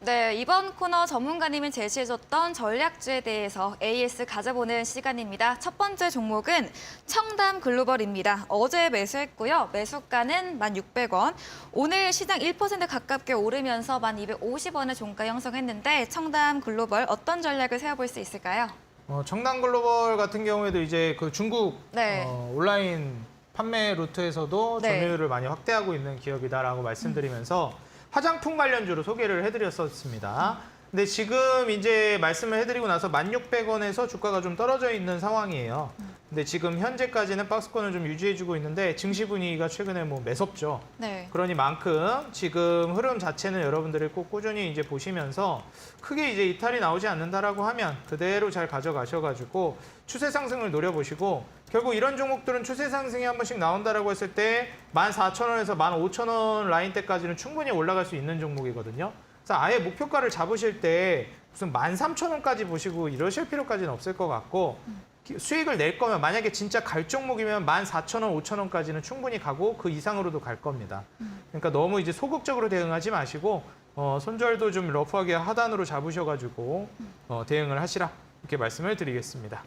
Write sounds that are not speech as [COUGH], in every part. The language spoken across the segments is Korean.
네, 이번 코너 전문가님이 제시해줬던 전략주에 대해서 AS 가져보는 시간입니다. 첫 번째 종목은 청담 글로벌입니다. 어제 매수했고요. 매수가는 1,600원. 오늘 시장 1% 가깝게 오르면서 1,250원의 종가 형성했는데 청담 글로벌 어떤 전략을 세워볼 수 있을까요? 어, 청담 글로벌 같은 경우에도 이제 그 중국 네. 어, 온라인 판매 루트에서도 네. 점유율을 많이 확대하고 있는 기업이다라고 말씀드리면서 화장품 관련주로 소개를 해드렸었습니다. 근데 지금 이제 말씀을 해드리고 나서 1,600원에서 주가가 좀 떨어져 있는 상황이에요. 근데 지금 현재까지는 박스권을 좀 유지해주고 있는데 증시 분위기가 최근에 뭐 매섭죠. 네. 그러니 만큼 지금 흐름 자체는 여러분들이 꼭 꾸준히 이제 보시면서 크게 이제 이탈이 나오지 않는다라고 하면 그대로 잘 가져가셔가지고 추세 상승을 노려보시고 결국 이런 종목들은 추세 상승이 한 번씩 나온다라고 했을 때 14,000원에서 15,000원 라인대까지는 충분히 올라갈 수 있는 종목이거든요. 그래서 아예 목표가를 잡으실 때 무슨 13,000원까지 보시고 이러실 필요까지는 없을 것 같고 기- 수익을 낼 거면 만약에 진짜 갈 종목이면 14,000원, 5,000원까지는 충분히 가고 그 이상으로도 갈 겁니다. 그러니까 너무 이제 소극적으로 대응하지 마시고 어, 손절도 좀 러프하게 하단으로 잡으셔가지고 어, 대응을 하시라 이렇게 말씀을 드리겠습니다.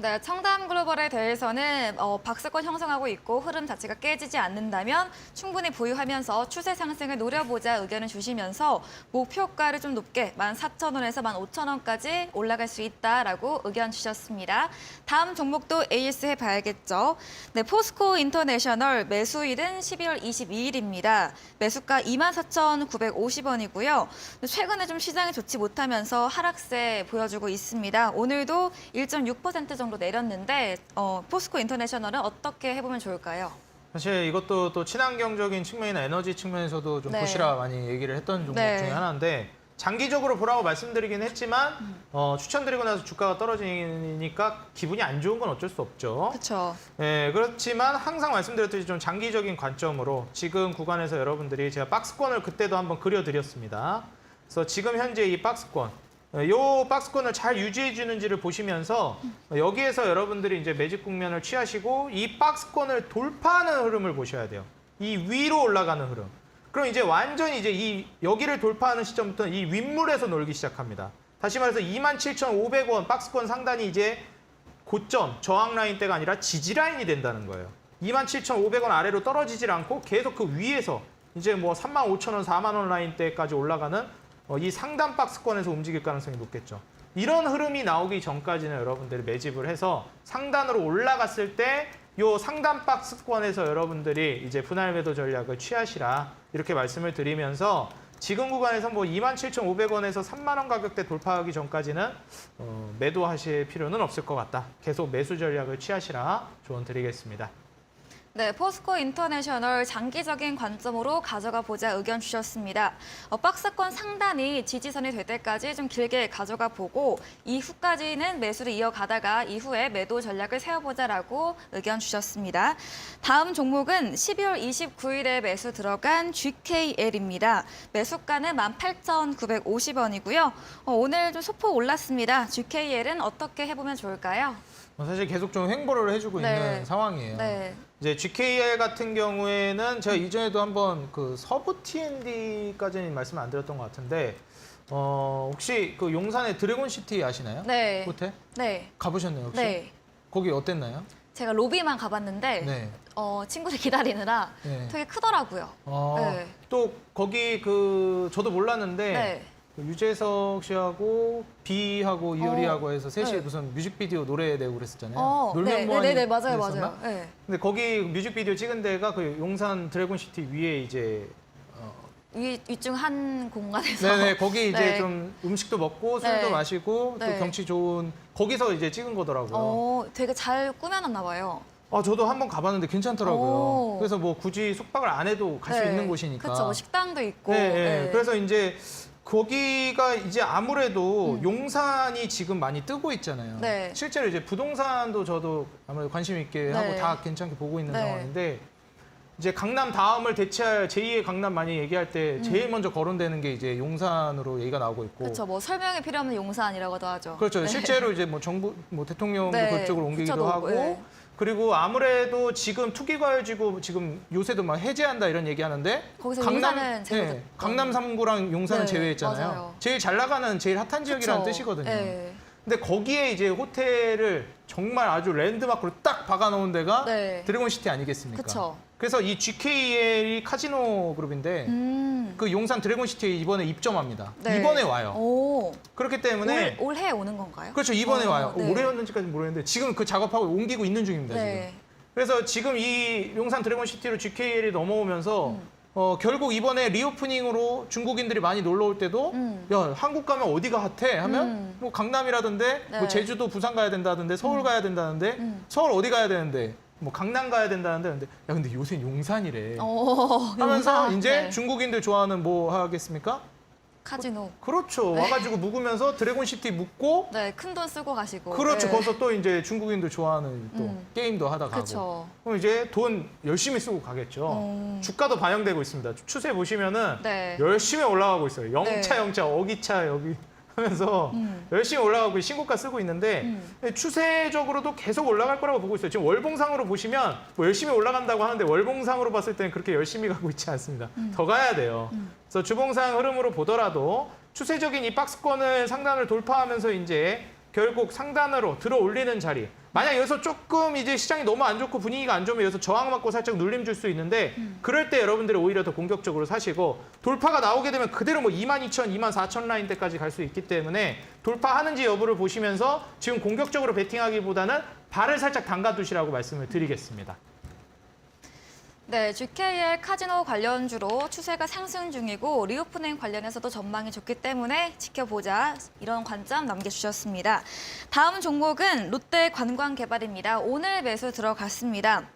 네, 청담 글로벌에 대해서는 어, 박스권 형성하고 있고 흐름 자체가 깨지지 않는다면 충분히 보유하면서 추세 상승을 노려보자 의견을 주시면서 목표가를 좀 높게 14,000원에서 15,000원까지 올라갈 수 있다라고 의견 주셨습니다. 다음 종목도 AS 해봐야겠죠. 네, 포스코 인터내셔널 매수일은 12월 22일입니다. 매수가 24,950원이고요. 최근에 좀 시장이 좋지 못하면서 하락세 보여주고 있습니다. 오늘도 1.6% 정도 내렸는데 어, 포스코 인터내셔널은 어떻게 해보면 좋을까요? 사실 이것도 또 친환경적인 측면이나 에너지 측면에서도 좀 네. 보시라 많이 얘기를 했던 종목 네. 중에 하나인데 장기적으로 보라고 말씀드리긴 했지만 어, 추천드리고 나서 주가가 떨어지니까 기분이 안 좋은 건 어쩔 수 없죠. 그렇죠. 네, 그렇지만 항상 말씀드렸듯이 좀 장기적인 관점으로 지금 구간에서 여러분들이 제가 박스권을 그때도 한번 그려드렸습니다. 그래서 지금 현재 이 박스권, 이 박스권을 잘 유지해 주는지를 보시면서 여기에서 여러분들이 이제 매직 국면을 취하시고 이 박스권을 돌파하는 흐름을 보셔야 돼요. 이 위로 올라가는 흐름. 그럼 이제 완전히 이제 이 여기를 돌파하는 시점부터 이 윗물에서 놀기 시작합니다. 다시 말해서 27,500원 박스권 상단이 이제 고점, 저항 라인대가 아니라 지지 라인이 된다는 거예요. 27,500원 아래로 떨어지질 않고 계속 그 위에서 이제 뭐 35,000원, 4만 원 라인대까지 올라가는 어, 이 상단 박스권에서 움직일 가능성이 높겠죠. 이런 흐름이 나오기 전까지는 여러분들이 매집을 해서 상단으로 올라갔을 때 요 상단 박스권에서 여러분들이 이제 분할 매도 전략을 취하시라 이렇게 말씀을 드리면서 지금 구간에서 뭐 27,500원에서 3만 원 가격대 돌파하기 전까지는 어, 매도하실 필요는 없을 것 같다. 계속 매수 전략을 취하시라 조언 드리겠습니다. 네, 포스코 인터내셔널 장기적인 관점으로 가져가 보자 의견 주셨습니다. 어, 박스권 상단이 지지선이 될 때까지 좀 길게 가져가 보고 이후까지는 매수를 이어가다가 이후에 매도 전략을 세워보자라고 의견 주셨습니다. 다음 종목은 12월 29일에 매수 들어간 GKL입니다. 매수가는 18,950원이고요. 어, 오늘 좀 소폭 올랐습니다. GKL은 어떻게 해보면 좋을까요? 어, 사실 계속 좀 횡보를 해주고 네. 있는 상황이에요. 네, 이제 GKL 같은 경우에는 제가 이전에도 한번 그 서부 T&D까지는 말씀 안 드렸던 것 같은데 어, 혹시 그 용산의 드래곤 시티 아시나요? 네, 호텔 네, 가보셨나요 혹시? 네. 거기 어땠나요? 제가 로비만 가봤는데 네. 어, 친구를 기다리느라 네. 되게 크더라고요. 어, 네. 또 거기 그 저도 몰랐는데 네. 그 유재석 씨하고 비하고 이효리하고 해서 셋이 네. 무슨 뮤직비디오 노래 내고 그랬었잖아요. 어, 놀면 네, 뭐하니 네, 네, 맞아요, 그랬었나? 맞아요. 네. 근데 거기 뮤직비디오 찍은 데가 그 용산 드래곤시티 위에 이제 어, 위, 위중 한 공간에서. 네네 거기 이제 네. 좀 음식도 먹고 술도 네. 마시고 또 네. 경치 좋은 거기서 이제 찍은 거더라고요. 어, 되게 잘 꾸며놨나 봐요. 아 저도 한번 가봤는데 괜찮더라고요. 오. 그래서 뭐 굳이 숙박을 안 해도 갈 수 네. 있는 곳이니까. 그렇죠. 뭐 식당도 있고. 네, 네. 네. 그래서 이제 거기가 이제 아무래도 음. 용산이 지금 많이 뜨고 있잖아요. 네. 실제로 이제 부동산도 저도 아무래도 관심 있게 네. 하고 다 괜찮게 보고 있는 네. 상황인데 이제 강남 다음을 대체할 제2의 강남 많이 얘기할 때 제일 먼저 거론되는 게 이제 용산으로 얘기가 나오고 있고 음. 그렇죠. 뭐 설명이 필요 없는 용산이라고도 하죠. 그렇죠. 네. 실제로 이제 뭐 정부 뭐 대통령도 네. 그쪽으로 옮기기도 하고 네. 그리고 아무래도 지금 투기과열지구 지금 요새도 막 해제한다 이런 얘기하는데 거기서 용산은 제외됐던. 강남 3구랑 용산은 네, 제외했잖아요. 맞아요. 제일 잘 나가는 제일 핫한 지역이라는 그쵸. 뜻이거든요. 네. 근데 거기에 이제 호텔을 정말 아주 랜드마크로 딱 박아놓은 데가 네. 드래곤시티 아니겠습니까? 그쵸. 그래서 이 GKL이 카지노 그룹인데 음. 그 용산 드래곤시티에 이번에 입점합니다. 네. 이번에 와요. 오. 그렇기 때문에 올, 올해 오는 건가요? 그렇죠 이번에 어, 와요. 네. 올해였는지까지 모르겠는데 지금 그 작업하고 옮기고 있는 중입니다. 지금. 네. 그래서 지금 이 용산 드래곤시티로 GKL이 넘어오면서 음. 어, 결국 이번에 리오프닝으로 중국인들이 많이 놀러 올 때도 음. 야 한국 가면 어디가 핫해 하면 음. 뭐 강남이라던데 네. 뭐 제주도 부산 가야 된다던데 서울 가야 된다는데 음. 서울 어디 가야 되는데 뭐 강남 가야 된다는데 근데 야 근데 요새 용산이래 어, 하면서 용산. 이제 네. 중국인들 좋아하는 뭐 하겠습니까? 카지노. 그렇죠 와가지고 묵으면서 드래곤시티 묵고 네, 큰 돈 쓰고 가시고. 그렇죠 네. 거기서 또 이제 중국인들 좋아하는 또 음. 게임도 하다 가고 그렇죠. 그럼 이제 돈 열심히 쓰고 가겠죠. 음. 주가도 반영되고 있습니다. 추세 보시면은 네. 열심히 올라가고 있어요. 영차 네. 영차 어기차 여기 하면서 음. 열심히 올라가고 신고가 쓰고 있는데 음. 추세적으로도 계속 올라갈 거라고 보고 있어요. 지금 월봉상으로 보시면 뭐 열심히 올라간다고 하는데 월봉상으로 봤을 때는 그렇게 열심히 [LAUGHS] 가고 있지 않습니다. 음. 더 가야 돼요. 그래서 주봉상 흐름으로 보더라도 추세적인 이 박스권을 상단을 돌파하면서 이제 결국 상단으로 들어 올리는 자리. 만약 여기서 조금 이제 시장이 너무 안 좋고 분위기가 안 좋으면 여기서 저항 맞고 살짝 눌림 줄 수 있는데 그럴 때 여러분들이 오히려 더 공격적으로 사시고 돌파가 나오게 되면 그대로 뭐 22,000, 24,000 라인대까지 갈 수 있기 때문에 돌파하는지 여부를 보시면서 지금 공격적으로 베팅하기보다는 발을 살짝 담가 두시라고 말씀을 드리겠습니다. 네, GKL 카지노 관련주로 추세가 상승 중이고 리오프닝 관련해서도 전망이 좋기 때문에 지켜보자 이런 관점 남겨주셨습니다. 다음 종목은 롯데 관광개발입니다. 오늘 매수 들어갔습니다.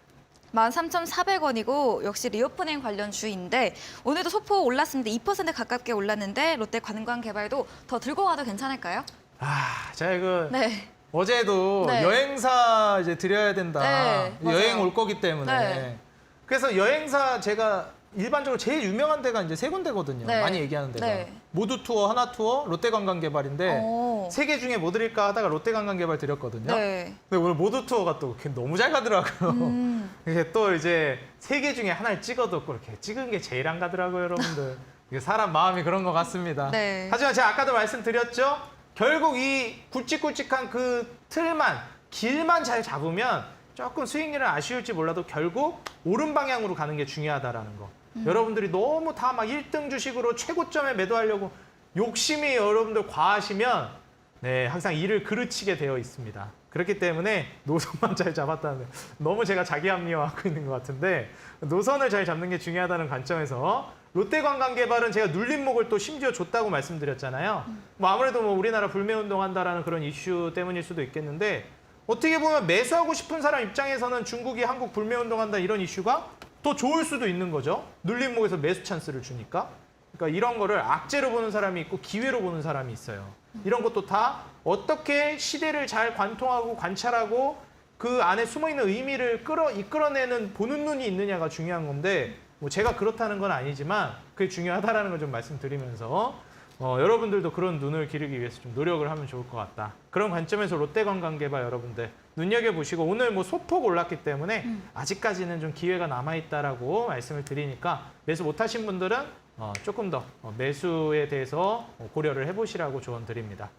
13,400원이고 역시 리오프닝 관련 주인데 오늘도 소폭 올랐습니다. 2% 가깝게 올랐는데 롯데 관광개발도 더 들고 가도 괜찮을까요? 아, 제가 이거 네. 어제도 네. 여행사 이제 드려야 된다. 네. 여행 올 거기 때문에. 네. 그래서 여행사 제가 일반적으로 제일 유명한 데가 이제 세 군데거든요. 네. 많이 얘기하는 데가. 네. 모두 투어, 하나 투어, 롯데 관광 개발인데 오. 세개 중에 뭐 드릴까 하다가 롯데 관광 개발 드렸거든요. 네. 근데 오늘 모두 투어가 또 너무 잘 가더라고요. 음. [LAUGHS] 이게 또 이제 세 개 중에 하나를 찍어도 이렇게 찍은 게 제일 안 가더라고요, 여러분들. [LAUGHS] 이게 사람 마음이 그런 것 같습니다. 네. 하지만 제가 아까도 말씀드렸죠. 결국 이 굵직굵직한 그 틀만 길만 잘 잡으면 조금 수익률은 아쉬울지 몰라도 결국 오른 방향으로 가는 게 중요하다라는 거. 여러분들이 너무 다 막 1등 주식으로 최고점에 매도하려고 욕심이 여러분들 과하시면 네, 항상 일을 그르치게 되어 있습니다. 그렇기 때문에 노선만 [LAUGHS] 잘 잡았다는 너무 제가 자기 합리화하고 있는 것 같은데 노선을 잘 잡는 게 중요하다는 관점에서 롯데관광개발은 제가 눌림목을 또 심지어 줬다고 말씀드렸잖아요. 뭐 아무래도 뭐 우리나라 불매운동한다라는 그런 이슈 때문일 수도 있겠는데 어떻게 보면 매수하고 싶은 사람 입장에서는 중국이 한국 불매운동한다 이런 이슈가 더 좋을 수도 있는 거죠. 눌림목에서 매수 찬스를 주니까. 그러니까 이런 거를 악재로 보는 사람이 있고 기회로 보는 사람이 있어요. 이런 것도 다 어떻게 시대를 잘 관통하고 관찰하고 그 안에 숨어 있는 의미를 끌어 이끌어내는 보는 눈이 있느냐가 중요한 건데 뭐 제가 그렇다는 건 아니지만 그게 중요하다라는 걸 좀 말씀드리면서 어, 여러분들도 그런 눈을 기르기 위해서 좀 노력을 하면 좋을 것 같다. 그런 관점에서 롯데관광개발 여러분들 눈여겨 보시고 오늘 뭐 소폭 올랐기 때문에 아직까지는 좀 기회가 남아 있다라고 말씀을 드리니까 매수 못하신 분들은 어, 조금 더 어, 매수에 대해서 어, 고려를 해보시라고 조언 드립니다.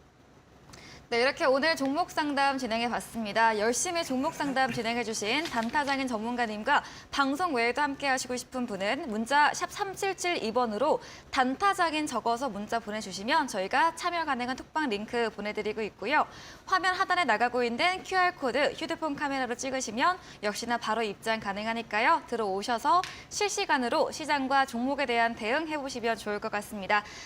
네, 이렇게 오늘 종목 상담 진행해 봤습니다. 열심히 종목 상담 진행해 주신 단타장인 전문가님과 방송 외에도 함께 하시고 싶은 분은 문자 샵 3772번으로 단타장인 적어서 문자 보내주시면 저희가 참여 가능한 톡방 링크 보내드리고 있고요. 화면 하단에 나가고 있는 QR코드 휴대폰 카메라로 찍으시면 역시나 바로 입장 가능하니까요. 들어오셔서 실시간으로 시장과 종목에 대한 대응 해 보시면 좋을 것 같습니다.